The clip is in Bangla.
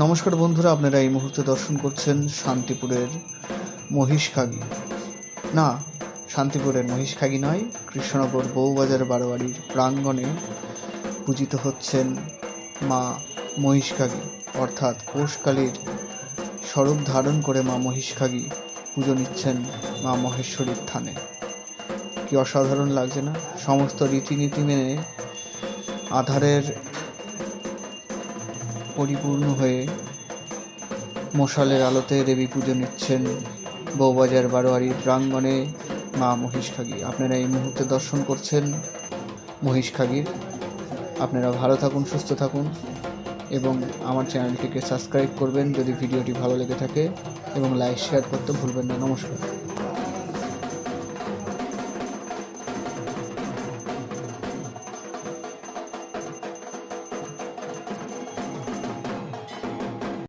নমস্কার বন্ধুরা, আপনারা এই মুহূর্তে দর্শন করছেন শান্তিপুরের মহিষখাগি। না, শান্তিপুরের মহিষখাগি নয়, কৃষ্ণনগর বউবাজার বারোয়ারির প্রাঙ্গণে পূজিত হচ্ছেন মা মহিষখাগি। অর্থাৎ পৌষকালীর স্বরূপ ধারণ করে মা মহিষখাগি পুজো নিচ্ছেন মা মহেশ্বরীর থানে। কি অসাধারণ লাগছে না? সমস্ত রীতিনীতি মেনে আধারের পরিপূর্ণ হয়ে মশালের আলোতে দেবী পুজো নিচ্ছেন বৌবাজার বারোয়ারির প্রাঙ্গণে মা মহিষখাগি। আপনারা এই মুহূর্তে দর্শন করছেন মহিষখাগির। আপনারা ভালো থাকুন, সুস্থ থাকুন এবং আমার চ্যানেলটিকে সাবস্ক্রাইব করবেন যদি ভিডিওটি ভালো লেগে থাকে এবং লাইক, শেয়ার করতে ভুলবেন না। নমস্কার।